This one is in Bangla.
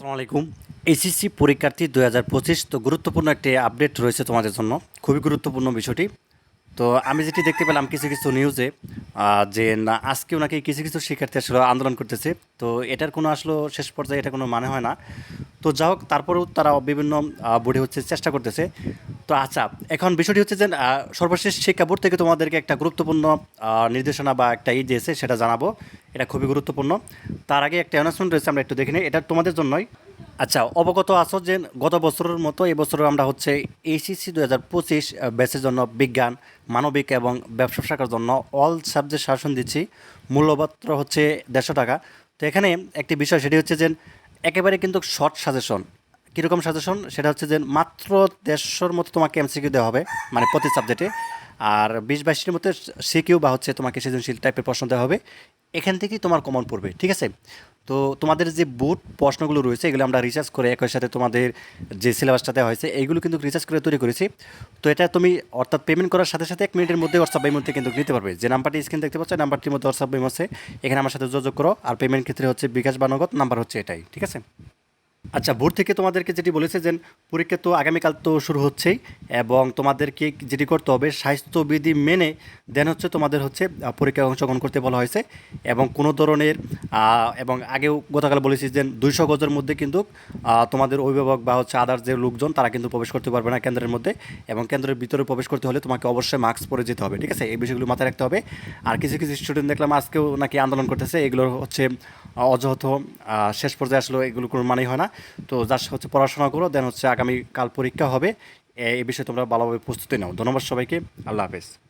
আসসালামু আলাইকুম। এসএসসি পরীক্ষার্থী দু হাজার পঁচিশ, তো গুরুত্বপূর্ণ একটি আপডেট রয়েছে তোমাদের জন্য। খুবই গুরুত্বপূর্ণ বিষয়টি। তো আমি যেটি দেখতে পেলাম কিছু কিছু নিউজে যে না, আজকেও নাকি কিছু কিছু শিক্ষার্থী আসলে আন্দোলন করতেছে। তো এটার কোনো আসলে শেষ পর্যায়ে এটা কোনো মানে হয় না। তো যা হোক, তারপরেও তারা বিভিন্ন বোর্ডে হচ্ছে চেষ্টা করতেছে। তো আচ্ছা এখন বিষয়টি হচ্ছে যে সর্বশেষ শিক্ষা বোর্ড থেকে তোমাদেরকে একটা গুরুত্বপূর্ণ নির্দেশনা বা একটা ই দিয়েছে, সেটা জানাব। এটা খুবই গুরুত্বপূর্ণ। তার আগে একটা অ্যানাউন্সমেন্ট রয়েছে, আমরা একটু দেখে নিই। এটা তোমাদের জন্যই। আচ্ছা অবগত আছো যে, গত বছরের মতো এবছর আমরা হচ্ছে এইচএসসি দু হাজার পঁচিশ ব্যাচের জন্য বিজ্ঞান, মানবিক এবং ব্যবসা শাখার জন্য অল সাবজেক্ট শাসন দিচ্ছি। মূল্যপত্র হচ্ছে দেড়শো টাকা। তো এখানে একটি বিষয়, সেটি হচ্ছে যে একেবারে কিন্তু শর্ট সাজেশন কীরকম সাজেশন সেটা হচ্ছে যে মাত্র দেড়শোর মতো তোমাকে এমসিকিউ দেওয়া হবে মানে প্রতি সাবজেক্টে আর বিশ বাইশটির মধ্যে সিকিউ বা হচ্ছে তোমাকে সৃজনশীল টাইপের প্রশ্ন দেওয়া হবে। এখান থেকেই তোমার কমন পড়বে, ঠিক আছে? তো তোমাদের যে বুট প্রশ্নগুলো রয়েছে, এগুলো আমরা রিসার্চ করে একই সাথে তোমাদের যে সিলেবাসটা দেওয়া হয়েছে এইগুলো কিন্তু রিসার্চ করে তৈরি করেছি। তো এটা তুমি অর্থাৎ পেমেন্ট করার সাথে সাথে এক মিনিটের মধ্যে হোয়াটসঅ্যাপ মধ্যে কিন্তু নিতে পারবে। যে নাম্বারটি স্ক্রিন দেখতে পাচ্ছ নাম্বারটির মধ্যে হোয়াটসঅ্যাপ পেমেন্ট আছে। এখানে আমার সাথে যোগাযোগ করো। আর পেমেন্ট ক্ষেত্রে হচ্ছে বিকাশ বা নগদ নাম্বার হচ্ছে এটাই, ঠিক আছে? আচ্ছা ভোর থেকে তোমাদেরকে যেটি বলেছে যে পরীক্ষা তো আগামীকাল তো শুরু হচ্ছেই এবং তোমাদেরকে যেটি করতে হবে, স্বাস্থ্যবিধি মেনে দেন হচ্ছে তোমাদের হচ্ছে পরীক্ষায় অংশগ্রহণ করতে বলা হয়েছে এবং কোনো ধরনের এবং আগেও গতকাল বলেছি যে দুইশো গজের মধ্যে কিন্তু তোমাদের অভিভাবক বা হচ্ছে আদার যে লোকজন তারা কিন্তু প্রবেশ করতে পারবে না কেন্দ্রের মধ্যে এবং কেন্দ্রের ভিতরে প্রবেশ করতে হলে তোমাকে অবশ্যই মাস্ক পরে যেতে হবে, ঠিক আছে? এই বিষয়গুলো মাথায় রাখতে হবে। আর কিছু কিছু স্টুডেন্ট দেখলাম আজকেও নাকি আন্দোলন করতেছে, এগুলো হচ্ছে অযথ শেষ পর্যায়ে আসলে, এগুলো কোনো মানেই হয় না। তো যার হচ্ছে পড়াশোনা করো দেন হচ্ছে আগামীকাল পরীক্ষা হবে। এই বিষয়ে তোমরা ভালোভাবে প্রস্তুতি নাও। ধন্যবাদ সবাইকে। আল্লাহ হাফেজ।